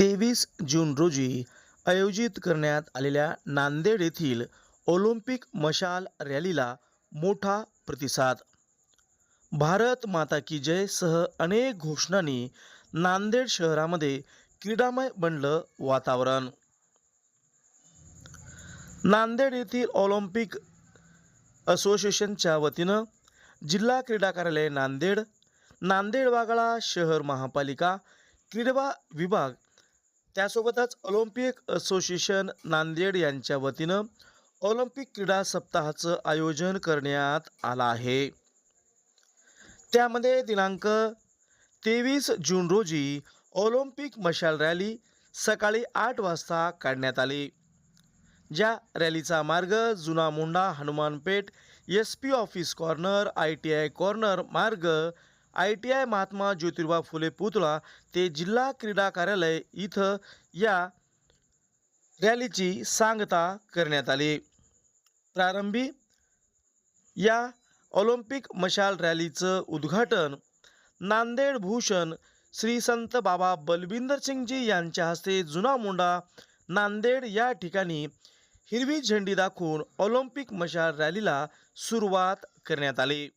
तेवीस जून रोजी आयोजित करण्यात आलेल्या नांदेड येथील ऑलिम्पिक मशाल रॅलीला मोठा प्रतिसाद. भारत माता की जय सह अनेक घोषणांनी नांदेड शहरामध्ये क्रीडामय बनलं वातावरण. नांदेड येथील ऑलिम्पिक असोसिएशनच्या वतीनं जिल्हा क्रीडा कार्यालय नांदेड नांदेड वागळा शहर महापालिका क्रीडा विभाग त्यासोबतच ऑलिम्पिक असोसिएशन नांदेड यांच्या वतीनं ऑलिम्पिक क्रीडा सप्ताहाचं आयोजन करण्यात आलं आहे. त्यामध्ये दिनांक तेवीस जून रोजी ऑलिम्पिक मशाल रॅली सकाळी आठ वाजता काढण्यात आली. ज्या रॅलीचा मार्ग जुना Mondha Hanumanpeth S P office corner I T I corner मार्ग I T I Mahatma Jyotiba Phule पुतळा ते जिल्हा क्रीडा कार्यालय इथं या रॅलीची सांगता करण्यात आली. प्रारंभी या ऑलिम्पिक मशाल रॅलीचं उद्घाटन नांदेड भूषण श्री संत बाबा बलविंदर सिंगजी यांच्या हस्ते जुना मुंडा नांदेड या ठिकाणी हिरवी झेंडी दाखवून ऑलिम्पिक मशाल रॅलीला सुरुवात करण्यात आली.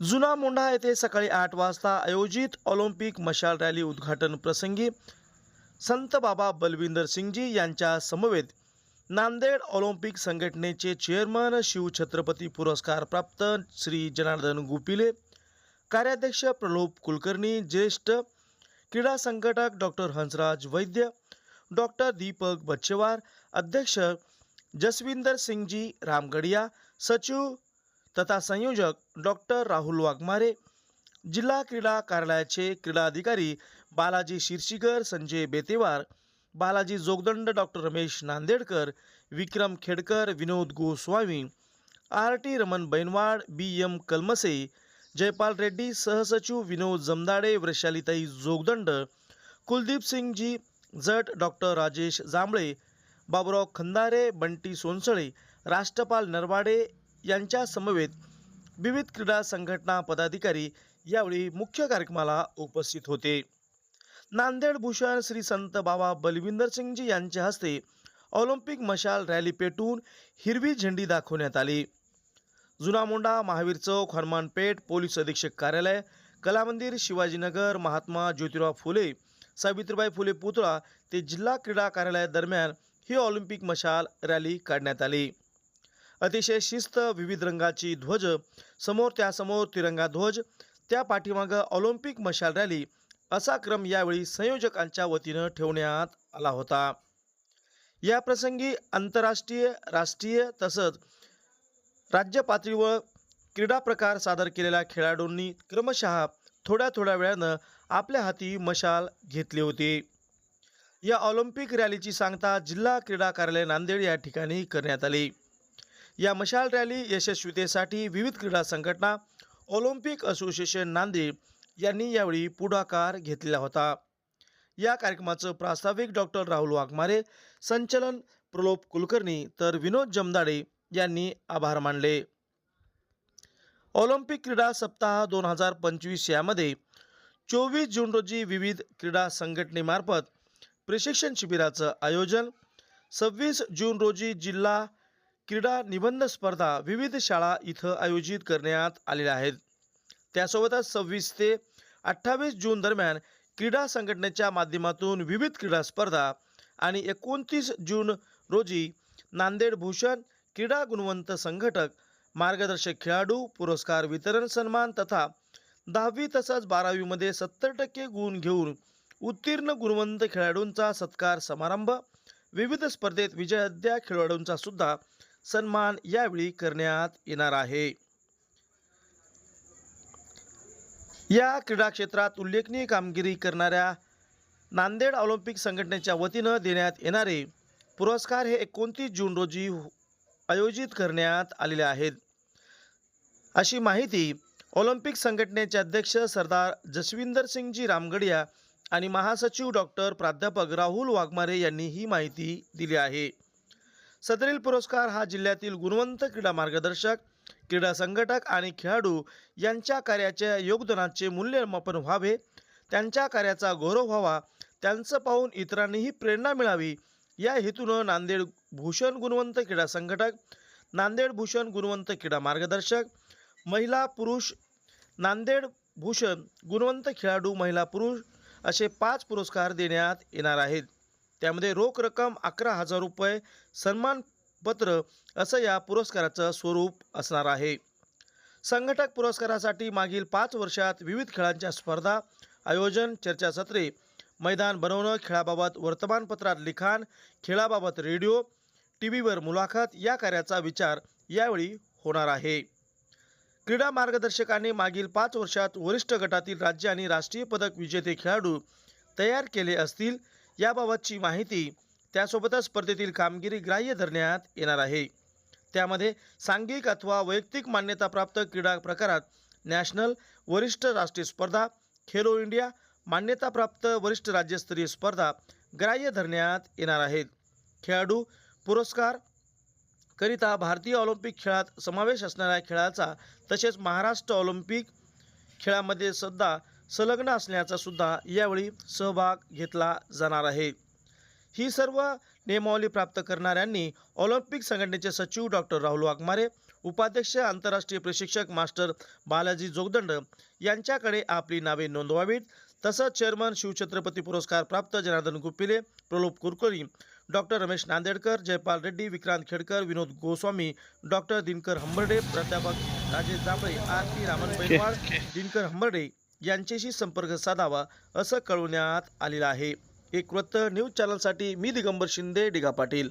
जुना मोंढा येथे सकाळी आठ वाजता आयोजित ऑलिम्पिक मशाल रॅली उद्घाटन प्रसंगी संत बाबा बलविंदर सिंगजी यांच्या समवेत नांदेड ऑलिम्पिक संघटनेचे चेअरमन शिवछत्रपती पुरस्कार प्राप्त श्री जनार्दन गुपिले कार्याध्यक्ष प्रलोभ कुलकर्णी ज्येष्ठ क्रीडा संघटक डॉक्टर हंसराज वैद्य डॉक्टर दीपक बच्चेवार अध्यक्ष जसविंदर सिंगजी रामगडिया सचिव तथा संयोजक डॉक्टर राहुल वाघमारे जिल्हा क्रीडा कार्यालयाचे क्रीडा अधिकारी Balaji Shirshikar Sanjay Betewar Balaji Jogdand doctor Ramesh Nandedkar Vikram Khedkar Vinod Goswami R T Raman Bainwad B M Kalamse Jaipal Reddy सहसचिव विनोद जमदाडे वैशालीताई जोगदंड कुलदीप सिंगजी जट डॉक्टर राजेश जांभळे बाबुराव खंदारे बंटी सोनसळे राष्ट्रपाल नरवाडे यांच्या समवेत विविध क्रीडा संघटना पदाधिकारी यावेळी मुख्य कार्यक्रमाला उपस्थित होते. नांदेड भूषण श्री संत बाबा बलविंदर सिंगजी यांच्या हस्ते ऑलिम्पिक मशाल रॅली पेटून हिरवी झेंडी दाखवण्यात आली. जुना मोंडा महावीर चौक हनुमानपेठ पोलीस अधीक्षक कार्यालय कलामंदिर शिवाजीनगर महात्मा ज्योतिराव फुले सावित्रीबाई फुले पुतळा ते जिल्हा क्रीडा कार्यालयादरम्यान ही ऑलिम्पिक मशाल रॅली काढण्यात आली. अतिशय शिस्त विविध रंगाची ध्वज समोर त्यासमोर तिरंगा ध्वज त्या पाठीमागं ऑलिम्पिक मशाल रॅली असा क्रम यावेळी संयोजकांच्या वतीनं ठेवण्यात आला होता. या प्रसंगी आंतरराष्ट्रीय राष्ट्रीय तसंच राज्य पातळीवर क्रीडा प्रकार सादर केलेल्या खेळाडूंनी क्रमशः थोड्या थोड्या वेळानं आपल्या हाती मशाल घेतली होती. या ऑलिम्पिक रॅलीची सांगता जिल्हा क्रीडा कार्यालय नांदेड या ठिकाणी करण्यात आली. या मशाल रॅली यशस्वीतेसाठी विविध क्रीडा संघटना ऑलिम्पिक असोसिएशन नांदेड यांनी यावेळी पुढाकार घेतलेला होता. या कार्यक्रमाचं प्रास्ताविक डॉक्टर राहुल वाघमारे संचलन प्रलोभ कुलकर्णी तर विनोद जमदाडे यांनी आभार मानले. ऑलिम्पिक क्रीडा सप्ताह दोन हजार पंचवीस यामध्ये चोवीस जून रोजी विविध क्रीडा संघटनेमार्फत प्रशिक्षण शिबिराचं आयोजन सव्वीस जून रोजी जिल्हा क्रीडा निबंध स्पर्धा विविध शाळा इथं आयोजित करण्यात आलेल्या आहेत. त्यासोबतच सव्वीस ते अठ्ठावीस जून दरम्यान क्रीडा संघटनेच्या माध्यमातून विविध क्रीडा स्पर्धा आणि एकोणतीस जून रोजी नांदेड भूषण क्रीडा गुणवंत संघटक मार्गदर्शक खेळाडू पुरस्कार वितरण सन्मान तथा दहावी तसंच बारावीमध्ये सत्तर टक्के गुण घेऊन उत्तीर्ण गुणवंत खेळाडूंचा सत्कार समारंभ विविध स्पर्धेत विजयाद्या खेळाडूंचा सुद्धा सन्मान यावेळी करण्यात येणार आहे. या क्रीडा क्षेत्रात उल्लेखनीय कामगिरी करणाऱ्या नांदेड ऑलिम्पिक संघटनेच्या वतीनं देण्यात येणारे पुरस्कार हे एकोणतीस जून रोजी हो, आयोजित करण्यात आलेले आहेत. अशी माहिती ऑलिम्पिक संघटनेचे अध्यक्ष सरदार जसविंदर सिंगजी रामगडिया आणि महासचिव डॉक्टर प्राध्यापक राहुल वाघमारे यांनी ही माहिती दिली आहे. सदरील पुरस्कार हा जिल्ह्यातील गुणवंत क्रीडा मार्गदर्शक क्रीडा संघटक आणि खेळाडू यांच्या कार्याच्या योगदानाचे मूल्यमापन व्हावे. त्यांच्या कार्याचा गौरव व्हावा. त्यांचं पाहून इतरांनीही प्रेरणा मिळावी. या हेतूनं नांदेड भूषण गुणवंत क्रीडा संघटक नांदेड भूषण गुणवंत क्रीडा मार्गदर्शक महिला पुरुष नांदेड भूषण गुणवंत खेळाडू महिला पुरुष असे पाच पुरस्कार देण्यात येणार आहेत. त्यामध्ये रोख रक्कम अकरा हजार रुपये सन्मानपत्र असं या पुरस्काराचं स्वरूप असणार आहे. संघटक पुरस्कारासाठी मागील पाच वर्षात विविध खेळांच्या स्पर्धा आयोजन चर्चासत्रे मैदान बनवणं खेळाबाबत वर्तमानपत्रात लिखाण खेळाबाबत रेडिओ टी व्हीवर मुलाखत या कार्याचा विचार यावेळी होणार आहे. क्रीडा मार्गदर्शकांनी मागील पाच वर्षात वरिष्ठ गटातील राज्य आणि राष्ट्रीय पदक विजेते खेळाडू तयार केले असतील याबाबतची माहिती त्यासोबतच स्पर्धेतील कामगिरी ग्राह्य धरण्यात येणार आहे. त्यामध्ये सांघिक अथवा वैयक्तिक मान्यताप्राप्त क्रीडा प्रकारात नॅशनल वरिष्ठ राष्ट्रीय स्पर्धा खेलो इंडिया मान्यताप्राप्त वरिष्ठ राज्यस्तरीय स्पर्धा ग्राह्य धरण्यात येणार आहेत. खेळाडू पुरस्कार करिता भारतीय ऑलिम्पिक खेळात समावेश असणाऱ्या खेळाचा तसेच महाराष्ट्र ऑलिम्पिक खेळामध्ये सुद्धा संलग्न असण्याचा सुद्धा यावेळी सहभाग घेतला जाणार आहे. ही सर्व नियमावली प्राप्त करणाऱ्यांनी ऑलिम्पिक संघटनेचे सचिव डॉक्टर राहुल वाघमारे उपाध्यक्ष आंतरराष्ट्रीय प्रशिक्षक मास्टर बालाजी जोगदंड यांच्याकडे आपली नावे नोंदवावीत. तसंच चेअरमन शिवछत्रपती पुरस्कार प्राप्त जनार्दन गुप्पिले प्रलोभ कुरकरी डॉक्टर रमेश नांदेडकर जयपाल रेड्डी विक्रांत खेडकर विनोद गोस्वामी डॉक्टर दिनकर हंबर्डे प्राध्यापक राजेश जांभळे आर पी रामन बैलवाड दिनकर हंबर्डे यांच्याशी संपर्क साधावा असं कळवण्यात आलेलं आहे. एक वृत्त न्यूज चॅनलसाठी मी दिगंबर शिंदे डिगा पाटील.